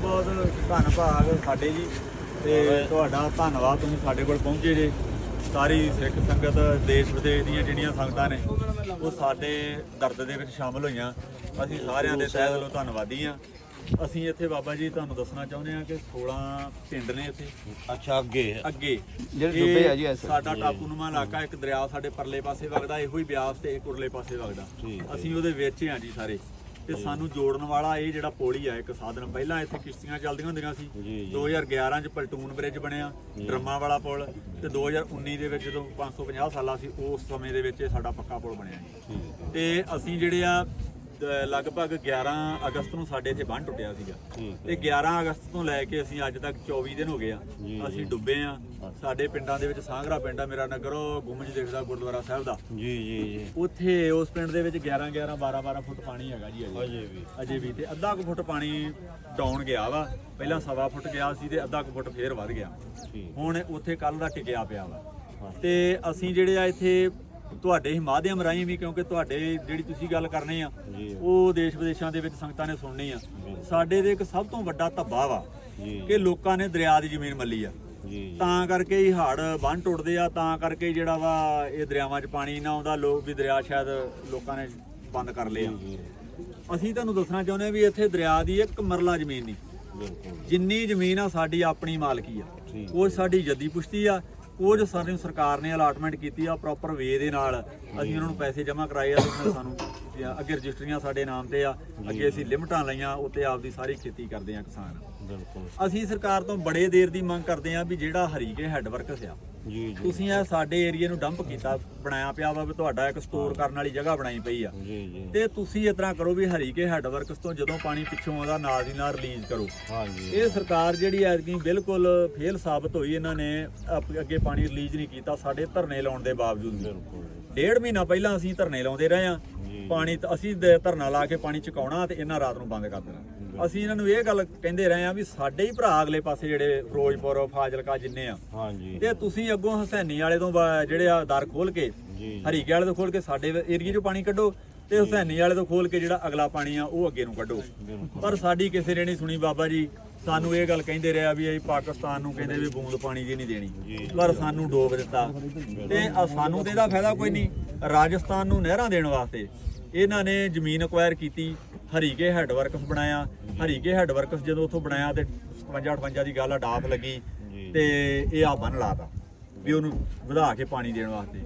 ਬਹੁਤ ਬਹੁਤ ਧੰਨਵਾਦ ਸਾਡੇ ਜੀ ਤੇ ਤੁਹਾਡਾ ਧੰਨਵਾਦ ਤੁਸੀਂ ਸਾਡੇ ਕੋਲ ਪਹੁੰਚੇ ਜੇ। ਸਾਰੀ ਸਿੱਖ ਸੰਗਤ ਦੇਸ਼ ਵਿਦੇਸ਼ ਦੀਆਂ ਜਿਹੜੀਆਂ ਸੰਗਤਾਂ ਨੇ ਉਹ ਸਾਡੇ ਦਰਦ ਦੇ ਵਿੱਚ ਸ਼ਾਮਲ ਹੋਈਆਂ। ਅਸੀਂ ਸਾਰਿਆਂ ਦੇ ਤਹਿ ਦਿਲੋਂ ਧੰਨਵਾਦੀ ਆ ਅਸੀਂ ਇੱਥੇ ਬਾਬਾ ਜੀ ਤੁਹਾਨੂੰ ਦੱਸਣਾ ਚਾਹੁੰਦੇ ਆ ਕਿ 16 ਪਿੰਡ ਨੇ ਇੱਥੇ। ਅੱਛਾ ਅੱਗੇ ਅੱਗੇ। ਜਿਹੜੇ ਡੁੱਬੇ ਆ ਜੀ ਸਾਡਾ ਟਾਪੂਨੁਮਾ ਇਲਾਕਾ ਇੱਕ ਦਰਿਆ ਸਾਡੇ ਪਰਲੇ ਪਾਸੇ ਵਗਦਾ ਇਹੋ ਹੀ ਬਿਆਸ ਤੇ ਇੱਕ ਉਰਲੇ ਪਾਸੇ ਵਗਦਾ। ਅਸੀਂ ਉਹਦੇ ਵਿੱਚ ਹੀ ਆ ਜੀ ਸਾਰੇ। ਤੇ ਸਾਨੂੰ ਜੋੜਨ ਵਾਲਾ ਇਹ ਜਿਹੜਾ ਪੁਲ ਆ ਇੱਕ ਸਾਧਨ। ਪਹਿਲਾਂ ਇੱਥੇ ਕਿਸ਼ਤੀਆਂ ਚੱਲਦੀਆਂ ਹੁੰਦੀਆਂ ਸੀ। ਜੀ, ਜੀ। 2011 ਚ ਪਲਟੂਨ ਬ੍ਰਿਜ ਬਣਿਆ ਡਰਮਾ ਵਾਲਾ ਪੁਲ। ਤੇ 2019 ਦੇ ਵਿੱਚ ਜਦੋਂ 550 ਸਾਲਾ ਸੀ ਉਸ ਸਮੇਂ ਦੇ ਵਿੱਚ ਇਹ ਸਾਡਾ ਪੱਕਾ ਪੁਲ ਬਣਿਆ ਤੇ ਅਸੀਂ ਜਿਹੜੇ ਆ ਲਗਭਗ 11 ਅਗਸਤ ਨੂੰ ਸਾਡੇ ਇੱਥੇ ਬੰਨ ਟੁੱਟਿਆ ਸੀਗਾ। ਤੇ 11 ਅਗਸਤ ਤੋਂ ਲੈ ਕੇ ਅਸੀਂ ਅੱਜ ਤੱਕ 24 ਦਿਨ ਹੋ ਗਏ ਆ। ਅਸੀਂ ਡੁੱਬੇ ਆ। ਸਾਡੇ ਪਿੰਡਾਂ ਦੇ ਵਿੱਚ ਸਾਂਗਰਾ ਪਿੰਡ ਆ ਮੇਰਾ ਨਗਰ ਉਹ ਗੁੰਮਜ ਦੇਖਦਾ ਗੁਰਦੁਆਰਾ ਸਾਹਿਬ ਦਾ। ਜੀ ਜੀ ਜੀ। ਉੱਥੇ ਉਸ ਪਿੰਡ ਦੇ ਵਿੱਚ 11 11 12 12 ਫੁੱਟ ਪਾਣੀ ਹੈਗਾ ਜੀ ਅਜੇ। ਵੀ। ਅਜੇ ਵੀ ਤੇ ਅੱਧਾ ਕੁ ਫੁੱਟ ਪਾਣੀ ਡਾਊਨ ਗਿਆ ਵਾ। ਪਹਿਲਾਂ ਸਵਾ ਫੁੱਟ ਗਿਆ ਸੀ ਤੇ ਅੱਧਾ ਕੁ ਫੁੱਟ ਫੇਰ ਵੱਧ ਗਿਆ। ਹੁਣ ਉੱਥੇ ਕੱਲ ਦਾ ਟਿਕਿਆ ਪਿਆ ਵਾ। ਤੇ ਅਸੀਂ ਜਿਹੜੇ ਆ ਇੱਥੇ ਤੁਹਾਡੇ ਹੀ ਮਾਧਿਅਮ ਰਾਹੀਂ ਵੀ ਕਿਉਂਕਿ ਤੁਹਾਡੇ ਜਿਹੜੀ ਤੁਸੀਂ ਗੱਲ ਕਰਨੇ ਆ ਉਹ ਦੇਸ਼ ਵਿਦੇਸ਼ਾਂ ਦੇ ਵਿੱਚ ਸੰਗਤਾਂ ਨੇ ਸੁਣਨੀ ਆ। ਸਾਡੇ ਦੇ ਇੱਕ ਸਭ ਤੋਂ ਵੱਡਾ ਧੱਬਾ ਵਾ ਕਿ ਲੋਕਾਂ ਨੇ ਦਰਿਆ ਦੀ ਜ਼ਮੀਨ ਮੱਲੀ ਆ। ਤਾਂ ਕਰਕੇ ਹੀ ਹੜ ਬੰਨ ਟੁੱਟਦੇ ਆ ਤਾਂ ਕਰਕੇ ਜਿਹੜਾ ਵਾ ਇਹ ਦਰਿਆਵਾਂ 'ਚ ਪਾਣੀ ਨਾ ਆਉਂਦਾ ਲੋਕ ਵੀ ਦਰਿਆ ਸ਼ਾਇਦ ਲੋਕਾਂ ਨੇ ਬੰਦ ਕਰ ਲਏ ਆ ਅਸੀਂ ਤੁਹਾਨੂੰ ਦੱਸਣਾ ਚਾਹੁੰਦੇ ਆ ਵੀ ਇੱਥੇ ਦਰਿਆ ਦੀ ਇੱਕ ਮਰਲਾ ਜ਼ਮੀਨ ਨਹੀਂ। ਜਿੰਨੀ ਜ਼ਮੀਨ ਆ ਸਾਡੀ ਆਪਣੀ ਮਾਲਕੀ ਆ। ਉਹ ਸਾਡੀ ਜੱਦੀ ਪੁਸ਼ਤੀ ਆ। ਉਹ ਜੋ ਸਾਨੂੰ ਸਰਕਾਰ ਨੇ ਅਲਾਟਮੈਂਟ ਕੀਤੀ ਆ ਪ੍ਰੋਪਰ ਵੇ ਦੇ ਨਾਲ। ਅਸੀਂ ਉਹਨਾਂ ਨੂੰ ਪੈਸੇ ਜਮ੍ਹਾਂ ਕਰਾਏ ਆ ਤੇ ਉਹਨਾਂ ਨੇ ਸਾਨੂੰ ਅੱਗੇ ਰਜਿਸਟਰੀਆਂ ਸਾਡੇ ਨਾਮ ਤੇ ਆ। ਅੱਗੇ ਅਸੀਂ ਲਿਮਟਾਂ ਲਈਆਂ ਉੱਤੇ ਆਪਦੀ ਸਾਰੀ ਖੇਤੀ ਕਰਦੇ ਆ ਕਿਸਾਨ। ਬਿਲਕੁਲ। ਅਸੀਂ ਸਰਕਾਰ ਤੋਂ ਬੜੇ ਦੇਰ ਦੀ ਮੰਗ ਕਰਦੇ ਆ ਵੀ ਜਿਹੜਾ ਹਰੀਕੇ ਹੈੱਡਵਰਕਸ ਆ ਜੀ ਜੀ। ਤੁਸੀਂ ਇਹ ਸਾਡੇ ਏਰੀਆ ਨੂੰ ਡੰਪ ਕੀਤਾ ਬਣਾਇਆ ਪਿਆ ਵਾ ਵੀ ਤੁਹਾਡਾ ਇੱਕ ਸਟੋਰ ਕਰਨ ਵਾਲੀ ਜਗ੍ਹਾ ਬਣਾਈ ਪਈ ਆ। ਜੀ ਜੀ। ਤੇ ਤੁਸੀਂ ਇਸ ਤਰ੍ਹਾਂ ਕਰੋ ਵੀ ਹਰੀਕੇ ਹੈੱਡਵਰਕਸ ਤੋਂ ਜਦੋਂ ਪਾਣੀ ਪਿੱਛੋਂ ਆਉਂਦਾ ਨਾਲ ਦੀ ਨਾਲ ਰਿਲੀਜ਼ ਕਰੋ। ਹਾਂ ਜੀ। ਇਹ ਸਰਕਾਰ ਜਿਹੜੀ ਐਤਕੀ ਬਿਲਕੁਲ ਫੇਲ ਸਾਬਤ ਹੋਈ ਇਹਨਾਂ ਨੇ ਅਪ- ਅੱਗੇ ਪਾਣੀ ਰਿਲੀਜ਼ ਨਹੀਂ ਕੀਤਾ ਸਾਡੇ ਧਰਨੇ ਲਾਉਣ ਦੇ ਬਾਵਜੂਦ। ਵੀ ਬਿਲਕੁਲ। ਡੇਢ ਮਹੀਨਾ ਪਹਿਲਾਂ ਅਸੀਂ ਧਰਨੇ ਲਾਉਂਦੇ ਰਹੇ ਆ। ਪਾਣੀ ਤਾਂ ਅਸੀਂ ਦ- ਧਰਨਾ ਲਾ ਕੇ ਪਾਣੀ ਚੁਕਾਉਣਾ ਤੇ ਇਹਨਾਂ ਰਾਤ ਨੂੰ ਬੰਦ ਕਰ ਦੇਣਾ। ਅਸੀਂ ਇਹਨਾਂ ਨੂੰ ਇਹ ਗੱਲ ਕਹਿੰਦੇ ਰਹੇ ਆ ਵੀ ਸਾਡੇ ਹੀ ਭਰਾ ਅਗਲੇ ਪਾਸੇ ਜਿਹੜੇ ਫਿਰੋਜ਼ਪੁਰ ਫਾਜ਼ਿਲਕਾ ਜਿੰਨੇ ਆ ਹਾਂ ਜੀ ਤੇ ਤੁਸੀਂ ਅੱਗੋਂ ਹਸੈਨੀ ਵਾਲੇ ਤੋਂ ਜਿਹੜੇ ਆ ਦਰ ਖੋਲ ਕੇ ਜੀ ਹਰੀਕੇ ਵਾਲੇ ਤੋਂ ਖੋਲ ਕੇ ਸਾਡੇ ਏਰੀਏ 'ਚੋਂ ਪਾਣੀ ਕੱਢੋ ਤੇ ਹਸੈਨੀ ਵਾਲੇ ਤੋਂ ਖੋਲ ਕੇ ਜਿਹੜਾ ਅਗਲਾ ਪਾਣੀ ਆ ਉਹ ਅੱਗੇ ਨੂੰ ਕੱਢੋ। ਪਰ ਸਾਡੀ ਕਿਸੇ ਨੇ ਨਹੀਂ ਸੁਣੀ ਬਾਬਾ ਜੀ। ਸਾਨੂੰ ਇਹ ਗੱਲ ਕਹਿੰਦੇ ਰਿਹਾ ਵੀ ਅਸੀਂ ਪਾਕਿਸਤਾਨ ਨੂੰ ਕਹਿੰਦੇ ਵੀ ਬੂੰਦ ਪਾਣੀ ਦੀ ਨਹੀਂ ਦੇਣੀ। ਪਰ ਸਾਨੂੰ ਡੋਬ ਦਿੱਤਾ। ਤੇ ਆ ਸਾਨੂੰ ਤੇ ਇਹਦਾ ਫਾਇਦਾ ਕੋਈ ਨਹੀਂ। ਰਾਜਸਥਾਨ ਨੂੰ ਨਹਿਰਾਂ ਦੇਣ ਵਾਸਤੇ ਇਹਨਾਂ ਨੇ ਜ਼ਮੀਨ ਅਕਵਾਇਰ ਕੀਤੀ ਹਰੀਕੇ ਹੈੱਡਵਰਕਸ ਬਣਾਇਆ ਹਰੀਕੇ ਹੈੱਡਵਰਕਸ ਜਦੋਂ ਉੱਥੋਂ ਬਣਾਇਆ ਤੇ 57 58 ਦੀ ਗੱਲ ਆ ਡਾਫ ਲੱਗੀ। ਤੇ ਇਹ ਆ ਬੰਨ ਲਾਤਾ ਵੀ ਉਹਨੂੰ ਵਧਾ ਕੇ ਪਾਣੀ ਦੇਣ ਵਾਸਤੇ।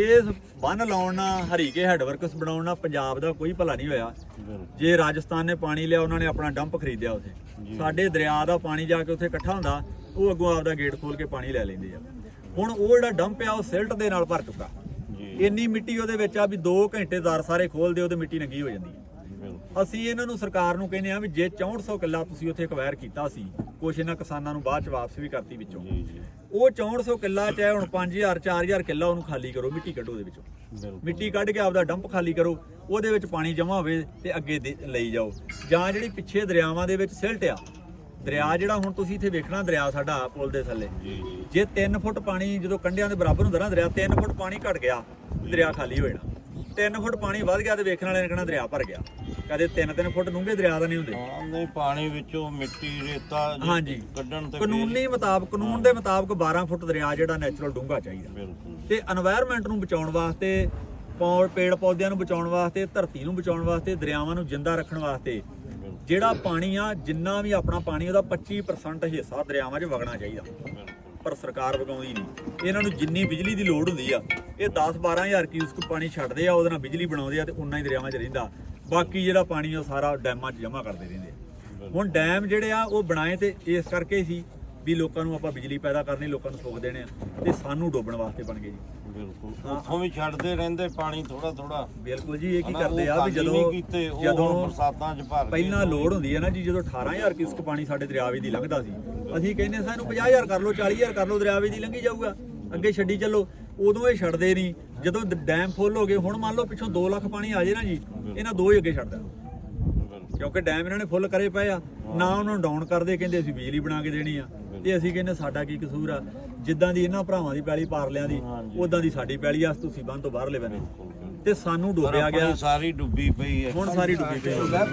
ਇਸ ਬੰਨ ਲਾਉਣ ਨਾਲ ਹਰੀਕੇ ਹੈੱਡਵਰਕਸ ਬਣਾਉਣ ਨਾਲ ਪੰਜਾਬ ਦਾ ਕੋਈ ਭਲਾ ਨਹੀਂ ਹੋਇਆ। ਜੇ ਰਾਜਸਥਾਨ ਨੇ ਪਾਣੀ ਲਿਆ ਉਹਨਾਂ ਨੇ ਆਪਣਾ ਡੰਪ ਖਰੀਦਿਆ ਉੱਥੇ। ਸਾਡੇ ਦਰਿਆ ਦਾ ਪਾਣੀ ਜਾ ਕੇ ਉੱਥੇ ਇਕੱਠਾ ਹੁੰਦਾ ਉਹ ਅੱਗੋਂ ਆਪਦਾ ਗੇਟ ਖੋਲ ਕੇ ਪਾਣੀ ਲੈ ਲੈਂਦੇ ਆ। ਹੁਣ ਉਹ ਜਿਹੜਾ ਡੰਪ ਆ ਉਹ ਸਿਲਟ ਦੇ ਨਾਲ ਭਰ ਚੁੱਕਾ। ਇੰਨੀ ਮਿੱਟੀ ਉਹਦੇ ਵਿੱਚ ਆ ਵੀ 2 ਘੰਟੇ ਦਰ ਸਾਰੇ ਖੋਲਦੇ ਤੇ ਮਿੱਟੀ ਨੰਗੀ ਹੋ ਜਾਂਦੀ ਹੈ। ਅਸੀਂ ਇਹਨਾਂ ਨੂੰ ਸਰਕਾਰ ਨੂੰ ਕਹਿੰਦੇ ਆ ਵੀ ਜੇ 6400 ਕਿੱਲਾ ਤੁਸੀਂ ਉੱਥੇ ਅਕਵਾਇਰ ਕੀਤਾ ਸੀ ਕੁਛ ਇਹਨਾਂ ਕਿਸਾਨਾਂ ਨੂੰ ਬਾਅਦ ਚ ਵਾਪਸ ਵੀ ਕਰਤੀ ਵਿੱਚੋਂ। ਉਹ 6400 ਕਿੱਲਾ ਚਾਹੇ ਹੁਣ 5000 4000 ਕਿੱਲਾ ਉਹਨੂੰ ਖਾਲੀ ਕਰੋ ਮਿੱਟੀ ਕੱਢੋ ਉਹਦੇ ਵਿੱਚੋਂ। ਮਿੱਟੀ ਕੱਢ ਕੇ ਆਪਦਾ ਡੰਪ ਖਾਲੀ ਕਰੋ ਉਹਦੇ ਵਿੱਚ ਪਾਣੀ ਜਮ੍ਹਾਂ ਹੋਵੇ ਤੇ ਅੱਗੇ ਲਈ ਜਾਓ। ਜਾਂ ਜਿਹੜੀ ਪਿੱਛੇ ਦਰਿਆਵਾਂ ਦੇ ਵਿੱਚ ਸਿਲਟ ਆ ਦਰਿਆ ਜਿਹੜਾ ਹੁਣ ਤੁਸੀਂ ਇੱਥੇ ਵੇਖਣਾ ਦਰਿਆ ਸਾਡਾ ਪੁਲ ਦੇ ਥੱਲੇ। ਜੇ 3 ਫੁੱਟ ਪਾਣੀ ਜਦੋਂ ਕੰਢਿਆਂ ਦੇ ਬਰਾਬਰ ਹੁੰਦਾ ਨਾ ਦਰਿਆ 3 ਫੁੱਟ ਪਾਣੀ ਘਟ ਗਿਆ ਦਰਿਆ ਖਾਲੀ ਹੋ ਜਾਣਾ। ਤਿੰਨ ਫੁੱਟ ਪਾਣੀ ਵੱਧ ਗਿਆ ਤੇ ਵੇਖਣ ਵਾਲੇ ਨੇ ਕਹਿਣਾ ਦਰਿਆ ਭਰ ਗਿਆ। ਕਦੇ 3-3 ਫੁੱਟ ਡੂੰਘੇ ਦਰਿਆ ਦਾ ਨਹੀਂ ਹੁੰਦੇ। ਹਾਂ ਨਹੀਂ ਪਾਣੀ ਵਿੱਚੋਂ ਮਿੱਟੀ ਰੇਤਾ ਹਾਂਜੀ। ਕੱਢਣ ਤੇ ਕਾਨੂੰਨੀ ਮੁਤਾਬਕ ਕਾਨੂੰਨ ਦੇ ਮੁਤਾਬਕ 12 ਫੁੱਟ ਦਰਿਆ ਜਿਹੜਾ ਨੈਚੁਰਲ ਡੂੰਘਾ ਚਾਹੀਦਾ। ਤੇ এনवायरमेंट ਨੂੰ ਬਚਾਉਣ ਵਾਸਤੇ ਪੌੜ ਪੇੜ ਪੌਦਿਆਂ ਨੂੰ ਬਚਾਉਣ ਵਾਸਤੇ ਧਰਤੀ ਨੂੰ ਬਚਾਉਣ ਵਾਸਤੇ ਦਰਿਆਵਾਂ ਨੂੰ ਜਿੰਦਾ ਰੱਖਣ ਵਾਸਤੇ ਜਿਹੜਾ ਪਾਣੀ ਆ ਜਿੰਨਾ ਵੀ ਆਪਣਾ ਪਾਣੀ ਉਹਦਾ 25% ਹਿੱਸਾ ਦਰਿਆਵਾਂ 'ਚ ਵਗਣਾ ਚਾਹੀਦਾ। ਪਰ ਸਰਕਾਰ ਵਗਾਉਂਦੀ ਨਹੀਂ। ਇਹਨਾਂ ਨੂੰ ਜਿੰਨੀ ਬਿਜਲੀ ਦੀ ਲੋੜ ਹੁੰਦੀ ਆ, ਇਹ 10 12000 ਕਿਊਸਕ ਪਾਣੀ ਛੱਡਦੇ ਆ, ਉਹਦੇ ਨਾਲ ਬਿਜਲੀ ਬਣਾਉਂਦੇ ਆ ਤੇ ਉਨਾ ਹੀ ਦਰਿਆਵਾਂ 'ਚ ਰਹਿੰਦਾ। ਬਾਕੀ ਜਿਹੜਾ ਪਾਣੀ ਉਹ ਸਾਰਾ ਡੈਮਾਂ 'ਚ ਜਮ੍ਹਾਂ ਕਰਦੇ ਰਹਿੰਦੇ ਹੁਣ ਡੈਮ ਜਿਹੜੇ ਆ, ਉਹ ਬਣਾਏ ਤੇ ਇਸ ਕਰਕੇ ਸੀ ਵੀ ਲੋਕਾਂ ਨੂੰ ਆਪਾਂ ਬਿਜਲੀ ਪੈਦਾ ਕਰਨੀ ਲੋਕਾਂ ਨੂੰ ਸੁੱਖ ਦੇਣੇ ਆ ਤੇ ਸਾਨੂੰ ਡੋਬਣ ਵਾਸਤੇ ਬਣ ਗਏ ਜੀ। ਬਿਲਕੁਲ। ਉੱਥੋਂ ਵੀ ਛੱਡਦੇ ਰਹਿੰਦੇ ਪਾਣੀ ਥੋੜਾ ਥੋੜਾ ਬਿਲਕੁਲ ਜੀ ਇਹ ਕੀ ਕਰਦੇ ਆ ਵੀ ਜਦੋਂ ਜਦੋਂ ਬਰਸਾਤਾਂ 'ਚ ਭਰ ਪਹਿਲਾਂ ਲੋੜ ਹੁੰਦੀ ਹੈ ਨਾ ਜੀ ਜਦੋਂ 18000 ਕਿਊਸਕ ਪਾਣੀ ਸਾਡੇ ਦਰਿਆਵੇ ਦੀ ਲੰਘਦਾ ਸੀ ਅਸੀਂ ਕਹਿੰਦੇ ਸਾਨੂੰ 50000 ਕਰ ਲਓ 40000 ਕਰ ਲਓ ਦਰਿਆਵੇ ਦੀ ਲੰਘੀ ਜਾਊਗਾ। ਅੱਗੇ ਛੱਡੀ ਚੱਲੋ ਉਦੋਂ ਇਹ ਛੱਡਦੇ ਨਹੀਂ। ਜਦੋਂ ਡੈਮ ਫੁੱਲ ਹੋ ਗਏ ਹੁਣ ਮੰਨ ਲਓ ਪਿੱਛੋਂ 2 ਲੱਖ ਪਾਣੀ ਆ ਜੇ ਨਾ ਜੀ ਇਹਨਾਂ ਦੋ ਹੀ ਅੱਗੇ ਛੱਡ ਦੇਣਾ ਬਿਲਕੁਲ। ਕਿਉਂਕਿ ਡੈਮ ਇਹਨਾਂ ਨੇ ਫੁੱਲ ਕਰੇ ਪਏ ਆ ਨਾ ਉਹਨਾਂ ਨੂੰ ਡਾਊਨ ਕਰਦੇ ਕਹਿੰਦੇ ਅਸੀਂ ਬਿਜਲੀ ਬਣਾ ਕੇ ਦੇਣੀ ਆ। ਤੇ ਅਸੀਂ ਕਹਿੰਦੇ ਸਾਡਾ ਕੀ ਕਸੂਰ ਆ? ਜਿੱਦਾਂ ਦੀ ਇਹਨਾਂ ਭਰਾਵਾਂ ਦੀ ਪੈਲੀ ਪਾਰਲਿਆਂ ਦੀ। ਉਦਾਂ ਦੀ ਸਾਡੀ ਪੈਲੀ ਆ ਤੁਸੀਂ ਬੰਦ ਤੋਂ ਬਾਹਰ ਲੈ ਬੈਨੇ ਤੇ ਸਾਨੂੰ ਡੋਬਿਆ ਗਿਆ। ਸਾਰੀ ਡੁੱਬੀ ਪਈ ਹੈ। ਹੁਣ ਸਾਰੀ ਡੁੱਬੀ ਪਈ ਆ